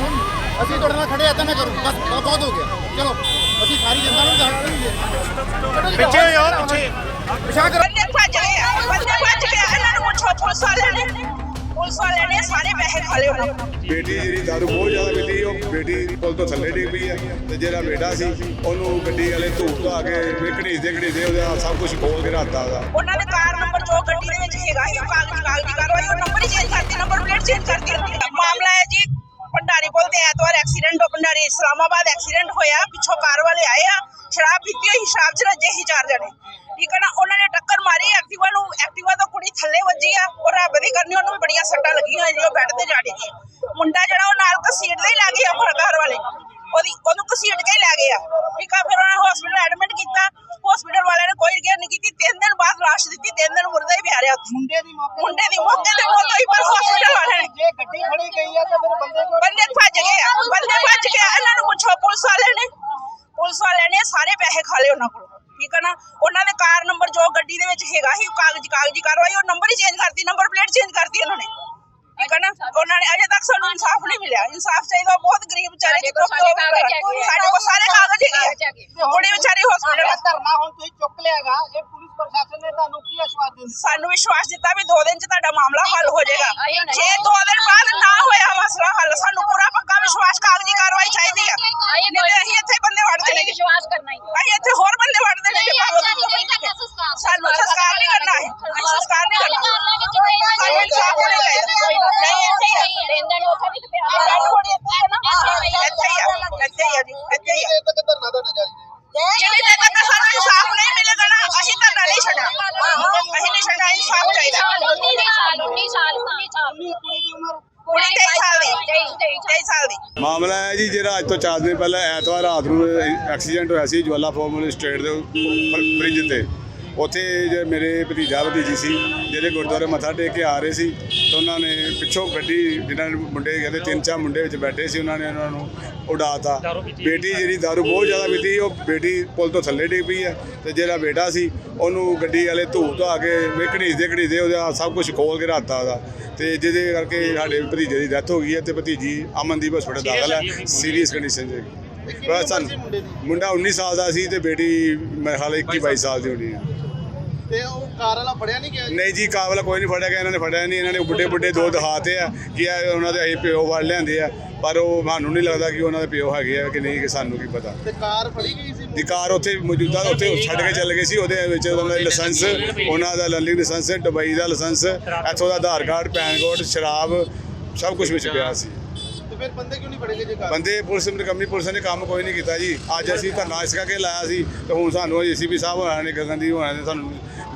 ਸੁਣ ਅਸੀਂ ਤੁਹਾਡੇ ਨਾਲ ਖੜੇ ਏਦਾਂ ਨਾ ਕਰੋ ਬਸ ਬਹੁਤ ਬਹੁਤ ਹੋ ਗਿਆ ਚਲੋ ਅਸੀਂ ਸਾਰੀ ਜਨਤਾ ਨੂੰ ਦੱਸ ਦੇਣਗੇ ਪਿੱਛੇ ਯਾਰ ਪਿੱਛੇ ਪਿਛਾ ਕਰੋ ਬੰਦੇ ਭੱਜ ਗਏ ਆ ਬੰਦੇ ਭੱਜ ਗਏ ਆ। ਇਹਨਾਂ ਨੂੰ ਪੁੱਛੋ ਪੁਲਿਸ ਵਾਲਿਆਂ ਨੇ ਪੁਲਿਸ ਵਾਲਿਆਂ ਨੇ ਸਾਰੇ ਪੈਸੇ ਖਾ ਲਏ ਉਹਨਾਂ ਕੋਲ। ਬੇਟੀ ਜਿਹੜੀ ਦਾਰੂ ਬਹੁਤ ਜ਼ਿਆਦਾ ਪੀਤੀ ਉਹ ਬੇਟੀ ਪੁਲ ਤੋਂ ਥੱਲੇ ਡਿੱਗ ਪਈ ਹੈ ਤੇ ਜਿਹੜਾ ਬੇਟਾ ਸੀ ਉਹਨੂੰ ਗੱਡੀ ਵਾਲੇ ਧੂਪ ਤੋਂ ਆ ਕੇ ਘੜੀਸਦੇ ਘੜੀਸਦੇ ਉਹਦਾ ਸਭ ਕੁਝ ਖੋਲ ਕੇ ਰੱਖਤਾ ਉਹਦਾ ਉਹਨਾਂ ਦੇ ਕਾਰ ਨੰਬਰ ਜੋ ਗੱਡੀ ਦੇ ਵਿੱਚ ਹੈਗਾ ਇਹ ਕਾਗਜ਼ ਕਾਗਜ਼ੀ ਕਾਰਵਾਈ ਉਹ ਨੰਬਰ ਹੀ ਚੇਂਜ ਕਰਤੀ ਨੰਬਰ ਪਲੇਟ ਚੇਂਜ ਕਰਤੀ ਇਸਲਾਮਾਬਾਦ ਐਕਸੀਡੈਂਟ ਹੋਇਆ ਪਿੱਛੋਂ ਕਾਰ ਵਾਲੇ ਆਏ ਆ ਸ਼ਰਾਬ ਪੀਤੀ ਹੋਈ ਸ਼ਰਾਬ ਚ ਰੱਜੇ ਹੀ ਚਾਰ ਜਣੇ। ਠੀਕ ਹੈ ਨਾ ਉਹਨਾਂ ਨੇ ਟੱਕਰ ਮਾਰੀ ਐਕਟਿਵਾ ਨੂੰ ਐਕਟਿਵਾ ਤੋਂ ਕੁੜੀ ਥੱਲੇ ਵੱਜੀ ਆ ਉਹ ਰੱਬ ਦੀ ਕਰਨੀ ਉਹਨੂੰ ਵੀ ਬੜੀਆਂ ਸੱਟਾਂ ਲੱਗੀਆਂ ਹੋਈਆਂ ਜੀ ਉਹ ਬੈੱਡ ਤੇ ਜਾ ਡਿੱਗੀ ਮੁੰਡਾ ਜਿਹੜਾ ਉਹ ਨਾਲ ਘਸੀਟ ਦੇ ਹੀ ਲੱਗ ਗਿਆ ਆਪਣਾ ਕਾਰ ਵਾਲੇ। ਉਹਦੀ ਉਹਨੂੰ ਘਸੀਟ ਕੇ ਹੀ ਲੈ ਗਏ ਆ ਠੀਕ ਆ ਫਿਰ ਉਹਨਾਂ ਨੇ ਹਸਪੀਟਲ ਐਡਮਿਟ ਕੀਤਾ। ਹਸਪੀਟਲ ਵਾਲਿਆਂ ਨੇ ਕੋਈ ਕੇਅਰ ਨਹੀਂ ਕੀਤੀ। ਤਿੰਨ ਦਿਨ ਬਾਅਦ ਲਾਸ਼ ਦਿੱਤੀ ਤਿੰਨ ਦਿਨ ਮੁਰਦਾ ਹੀ ਪਿਆ ਰਿਹਾ ਉੱਥੇ। ਮੁੰਡੇ ਦੀ ਮੌਕੇ ਮੁੰਡੇ ਦੀ ਮੌਕੇ ਤੇ ਮੌਤ ਹੋਈ ਪਰ ਹਸਪੀਟਲ ਵਾਲਿਆਂ ਨੇ ਜੇ ਗੱਡੀ ਖੜੀ ਗਈ ਆ ਤਾਂ ਫਿਰ ਬੰਦੇ ਕੋਲ ਬੰਦੇ ਭੱਜ ਗਏ ਆ ਬੰਦੇ ਭੱਜ ਗਏ ਆ। ਇਹਨਾਂ ਨੂੰ ਪੁੱਛੋ ਪੁਲਿਸ ਵਾਲਿਆਂ ਨੇ ਪੁਲਿਸ ਵਾਲਿਆਂ ਨੇ ਸਾਰੇ ਪੈਸੇ ਖਾ ਲਏ ਉਹਨਾਂ ਕੋਲ ਠੀਕ ਹੈ ਨਾ? ਉਹਨਾਂ ਦੇ ਕਾਰ ਨੰਬਰ ਜੋ ਗੱਡੀ ਦੇ ਵਿੱਚ ਹੈਗਾ ਸੀ ਕਾਗਜ਼ ਕਾਗਜ਼ੀ ਕਾਰਵਾਈ ਉਹ ਨੰਬਰ ਹੀ ਚੇਂਜ ਕਰਤੀ ਨੰਬਰ ਪਲੇਟ ਚੇਂਜ ਕਰਤੀ ਉਹਨਾਂ ਨੇ ਠੀਕ ਹੈ ਨਾ? ਉਹਨਾਂ ਨੇ ਅਜੇ ਤੱਕ ਸਾਨੂੰ ਇਨਸਾਫ ਨਹੀਂ ਮਿਲਿਆ। ਇਨਸਾਫ ਚਾਹੀਦਾ ਬਹੁਤ ਗਰੀਬ ਵਿਚਾਰੇ ਪਿਓ ਸਾਡੇ ਕੋਲ ਸਾਰੇ ਕਾਗਜ਼ ਹੈਗੇ ਆ। ਕੁੜੀ ਵਿਚਾਰੀ ਇਹ ਹਸਪੀਟਲ ਧਰਨਾ ਹੁਣ ਤੁਸੀਂ ਚੁੱਕ ਲਿਆਗਾ ਇਹ ਪੁਲਿਸ ਪ੍ਰਸ਼ਾਸਨ ਨੇ ਤੁਹਾਨੂੰ ਕੀ ਆਸ਼ਵਾਸਨ ਦਿੱਤਾ? ਸਾਨੂੰ ਵਿਸ਼ਵਾਸ ਦਿੱਤਾ ਵੀ 2 ਦਿਨ ਚ ਤੁਹਾਡਾ ਮਾਮਲਾ ਹੱਲ ਹੋ ਜਾਏਗਾ। ਜੇ 2 ਦਿਨ ਬਾਅਦ ਨਾ ਹੋਇਆ ਮਸਲਾ ਹੱਲ ਸਾਨੂੰ ਪੂਰਾ ਪੱਕਾ ਵਿਸ਼ਵਾਸ ਕਾਗਜ਼ੀ ਕਾਰਵਾਈ ਚਾਹੀਦੀ ਆ। ਸਾਲ ਦੀ। ਮਾਮਲਾ ਹੈ ਜੀ, ਜਿਹੜਾ ਅੱਜ ਤੋਂ 4 ਦਿਨ ਪਹਿਲਾਂ ਐਤਵਾਰ ਰਾਤ ਨੂੰ ਐਕਸੀਡੈਂਟ ਹੋਇਆ ਸੀ ਜਵਾਲਾ ਫਾਰਮੂਲ ਸਟੇਟ ਦੇ ਬ੍ਰਿਜ ਤੇ। ਉੱਥੇ ਜੇ ਮੇਰੇ ਭਤੀਜਾ ਭਤੀਜੀ ਸੀ ਜਿਹੜੇ ਗੁਰਦੁਆਰੇ ਮੱਥਾ ਟੇਕ ਕੇ ਆ ਰਹੇ ਸੀ ਤਾਂ ਉਹਨਾਂ ਨੇ ਪਿੱਛੋਂ ਗੱਡੀ ਜਿਨ੍ਹਾਂ ਨੇ ਮੁੰਡੇ ਕਹਿੰਦੇ ਤਿੰਨ ਚਾਰ ਮੁੰਡੇ ਵਿੱਚ ਬੈਠੇ ਸੀ ਉਹਨਾਂ ਨੇ ਉਹਨਾਂ ਨੂੰ ਉਡਾਤਾ। ਬੇਟੀ ਜਿਹੜੀ ਦਾਰੂ ਬਹੁਤ ਜ਼ਿਆਦਾ ਪੀਤੀ ਉਹ ਬੇਟੀ ਪੁਲ ਤੋਂ ਥੱਲੇ ਡਿੱਗ ਪਈ ਹੈ ਤੇ ਜਿਹੜਾ ਬੇਟਾ ਸੀ ਉਹਨੂੰ ਗੱਡੀ ਵਾਲੇ ਤੋਂ ਆ ਕੇ ਘੜੀਸਦੇ ਘੜੀਸਦੇ ਉਹਦਾ ਸਭ ਕੁਝ ਖੋਲ ਕੇ ਰੱਖਤਾ ਉਹਦਾ। ਤੇ ਜਿਹਦੇ ਕਰਕੇ ਸਾਡੇ ਭਤੀਜੇ ਦੀ ਡੈਥ ਹੋ ਗਈ ਹੈ ਤੇ ਭਤੀਜੀ ਅਮਨਦੀਪ ਹਸਪਤਾਲ ਦਾਖਲ ਹੈ ਸੀਰੀਅਸ ਕੰਡੀਸ਼ਨ 'ਚ ਹੈਗੀ। ਬਸ ਸਾਨੂੰ ਮੁੰਡਾ 19 ਸਾਲ ਦਾ ਸੀ ਤੇ ਬੇਟੀ ਮੇਰੇ ਹਾਲ 21 22 ਸਾਲ ਦੀ ਹੋਣੀ ਹੈ। ਤੇ ਉਹ ਕਾਰ ਵਾਲਾ ਫੜਿਆ ਨਹੀਂ ਗਿਆ ਨਹੀਂ ਜੀ ਕਾਬਲ ਕੋਈ ਨਹੀਂ ਫੜਿਆ ਗਿਆ ਇਹਨਾਂ ਨੇ ਫੜਿਆ ਨਹੀਂ ਇਹਨਾਂ ਨੇ ਬੁੱਢੇ ਬੁੱਢੇ ਦੋ ਦਿਖਾਤੇ ਆ ਕਿ ਇਹ ਉਹਨਾਂ ਦੇ ਅਸੀਂ ਪਿਓ ਵੜ ਲਿਆਂਦੇ ਆ ਪਰ ਉਹ ਸਾਨੂੰ ਨਹੀਂ ਲੱਗਦਾ ਕਿ ਉਹਨਾਂ ਦੇ ਪਿਓ ਹੈਗੇ ਆ ਕਿ ਨਹੀਂ ਕਿ ਸਾਨੂੰ ਕੀ ਪਤਾ। ਤੇ ਕਾਰ ਫੜੀ ਗਈ ਸੀ? ਦੀ ਕਾਰ ਉੱਥੇ ਮੌਜੂਦਾ ਉੱਥੇ ਛੱਡ ਕੇ ਚੱਲ ਗਏ ਸੀ ਉਹਦੇ ਵਿੱਚ ਉਹਨਾਂ ਦਾ ਲਾਇਸੈਂਸ ਉਹਨਾਂ ਦਾ ਲਰਨਿੰਗ ਲਾਇਸੈਂਸ ਦੁਬਈ ਦਾ ਲਾਇਸੈਂਸ ਇੱਥੋਂ ਦਾ ਆਧਾਰ ਕਾਰਡ ਪੈਨ ਕਾਰਡ ਸ਼ਰਾਬ ਸਭ ਕੁਝ ਵਿੱਚ ਪਿਆ ਸੀ। ਤੇ ਫਿਰ ਬੰਦੇ ਕਿਉਂ ਨਹੀਂ ਫੜੇ ਗਏ ਜੇ ਕਾਰ? ਬੰਦੇ ਪੁਲਿਸ ਨੇ ਕੰਮੀ ਪੁਲਿਸ ਨੇ ਕੰਮ ਕੋਈ ਨਹੀਂ ਕੀਤਾ ਜੀ। ਅੱਜ ਅਸੀਂ ਧਰਨਾ ਇਸ ਕਰਕੇ ਲਾਇਆ ਸੀ ਤੇ ਹੁਣ ਸਾਨੂੰ ਏਸੀਪੀ ਸਾਹਿਬ ਹੋਣਾ ਨੇ ਗਗਨਦੀਪ ਹੋਣਾ ਨੇ ਸਾਨੂੰ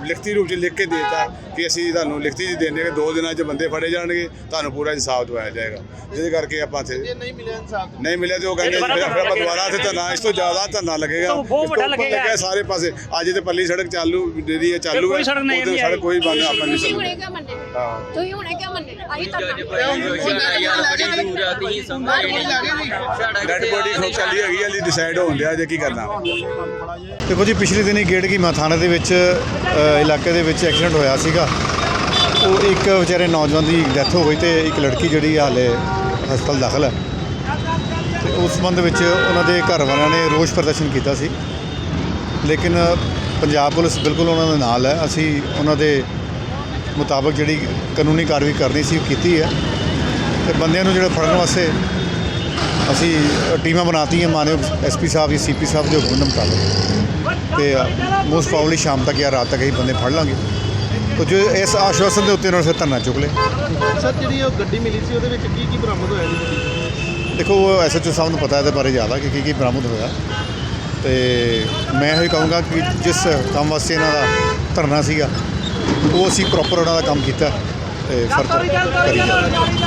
ਲਿਖਤੀ ਰੂਪ 'ਚ ਲਿਖ ਕੇ ਦਿੱਤਾ ਕਿ ਅਸੀਂ ਤੁਹਾਨੂੰ ਲਿਖਤੀ 'ਚ ਦੇਣੇ ਕਿ ਦੋ ਦਿਨਾਂ 'ਚ ਬੰਦੇ ਫੜੇ ਜਾਣਗੇ ਤੁਹਾਨੂੰ ਪੂਰਾ ਇਨਸਾਫ ਦਵਾਇਆ ਜਾਏਗਾ। ਜਿਹਦੇ ਕਰਕੇ ਆਪਾਂ ਇੱਥੇ ਜੇ ਨਹੀਂ ਮਿਲਿਆ ਇਨਸਾਫ ਨਹੀਂ ਮਿਲਿਆ ਤੇ ਉਹ ਕਹਿੰਦੇ ਫਿਰ ਫਿਰ ਆਪਾਂ ਦੁਬਾਰਾ ਇੱਥੇ ਧਰਨਾ ਇਸ ਤੋਂ ਜ਼ਿਆਦਾ ਧਰਨਾ ਲੱਗੇਗਾ। ਬਹੁਤ ਵੱਡਾ ਲੱਗੇਗਾ। ਸਾਰੇ ਪਾਸੇ। ਅੱਜ ਤੇ ਪੱਲੀ ਸੜਕ ਚਾਲੂ ਜਿਹੜੀ ਹੈ ਚਾਲੂ ਕੋਈ ਹੈ। ਸੜਕ ਨਹੀਂ ਉਦੋਂ ਹੈ ਸੜਕ ਕੋਈ ਬੰਦ ਆਪਾਂ ਨਹੀਂ ਤੁਸੀਂ ਹੁਣੇ ਸਕਦਾ ਹਾਂ। ਤੁਸੀਂ ਹੁਣੇ ਕਿਉਂ ਮੰਨੇ? ਅਸੀਂ ਤਾਂ ਡੈਡ ਬੋਡੀ ਖੋ ਚੱਲੀ ਹੈਗੀ ਹੈ ਲਈ ਡਿਸਾਈਡ ਹੋਣ ਡਿਆ ਜੇ ਕੀ ਕਰਨਾ। ਦੇਖੋ ਜੀ ਪਿਛਲੇ ਦਿਨੀ ਗੇਟ ਕੀ ਥਾਣੇ ਦੇ ਵਿੱਚ ਇਲਾਕੇ ਦੇ ਵਿੱਚ ਐਕਸੀਡੈਂਟ ਹੋਇਆ ਸੀਗਾ। ਉਹ ਇੱਕ ਵਿਚਾਰੇ ਨੌਜਵਾਨ ਦੀ ਡੈਥ ਹੋ ਗਈ ਤੇ ਇੱਕ ਲੜਕੀ ਜਿਹੜੀ ਹਾਲੇ ਹਸਪਤਾਲ ਦਾਖਲ ਹੈ। ਤੇ ਉਸ ਸੰਬੰਧ ਵਿੱਚ ਉਹਨਾਂ ਦੇ ਘਰ ਵਾਲਿਆਂ ਨੇ ਰੋਸ ਪ੍ਰਦਰਸ਼ਨ ਕੀਤਾ ਸੀ। ਲੇਕਿਨ ਪੰਜਾਬ ਪੁਲਿਸ ਬਿਲਕੁਲ ਉਹਨਾਂ ਦੇ ਨਾਲ ਹੈ। ਅਸੀਂ ਉਹਨਾਂ ਦੇ ਮੁਤਾਬਕ ਜਿਹੜੀ ਕਾਨੂੰਨੀ ਕਾਰਵਾਈ ਕਰਨੀ ਸੀ ਉਹ ਕੀਤੀ ਹੈ। ਤੇ ਬੰਦਿਆਂ ਨੂੰ ਜਿਹੜਾ ਫੜਨ ਵਾਸਤੇ ਅਸੀਂ ਟੀਮਾਂ ਬਣਾਤੀਆਂ ਮਾਨਯੋਗ ਐਸਪੀ ਸਾਹਿਬ ਜਾਂ ਸੀਪੀ ਸਾਹਿਬ ਦੇ ਹੁਕਮ ਮੁਤਾਬਕ। ਤੇ ਮੋਸਟ ਪ੍ਰੋਬਬਲੀ ਸ਼ਾਮ ਤੱਕ ਜਾਂ ਰਾਤ ਤੱਕ ਅਸੀਂ ਬੰਦੇ ਫੜ ਲਾਂਗੇ। ਤੋ ਜੋ ਇਸ ਆਸ਼ਵਾਸਨ ਦੇ ਉੱਤੇ ਉਹਨਾਂ ਨੇ ਧਰਨਾ ਚੁੱਕ ਲਿਆ ਸਰ ਜਿਹੜੀ ਉਹ ਗੱਡੀ ਮਿਲੀ ਸੀ ਉਹਦੇ ਵਿੱਚ ਕੀ ਕੀ ਬਰਾਮਦ ਹੋਇਆ ਜੀ? ਦੇਖੋ ਐਸਐਚਓ ਸਾਹਿਬ ਨੂੰ ਪਤਾ ਇਹਦੇ ਬਾਰੇ ਜ਼ਿਆਦਾ ਕਿ ਕੀ ਕੀ ਬਰਾਮਦ ਹੋਇਆ। ਤੇ ਮੈਂ ਇਹ ਕਹੂੰਗਾ ਕਿ ਜਿਸ ਕੰਮ ਵਾਸਤੇ ਇਹਨਾਂ ਦਾ ਧਰਨਾ ਸੀਗਾ ਉਹ ਅਸੀਂ ਪ੍ਰੋਪਰ ਉਹਨਾਂ ਦਾ ਕੰਮ ਕੀਤਾ। ਤੇ ਫਰਦਰ ਕਰੀ ਜਾਵਾਂਗੇ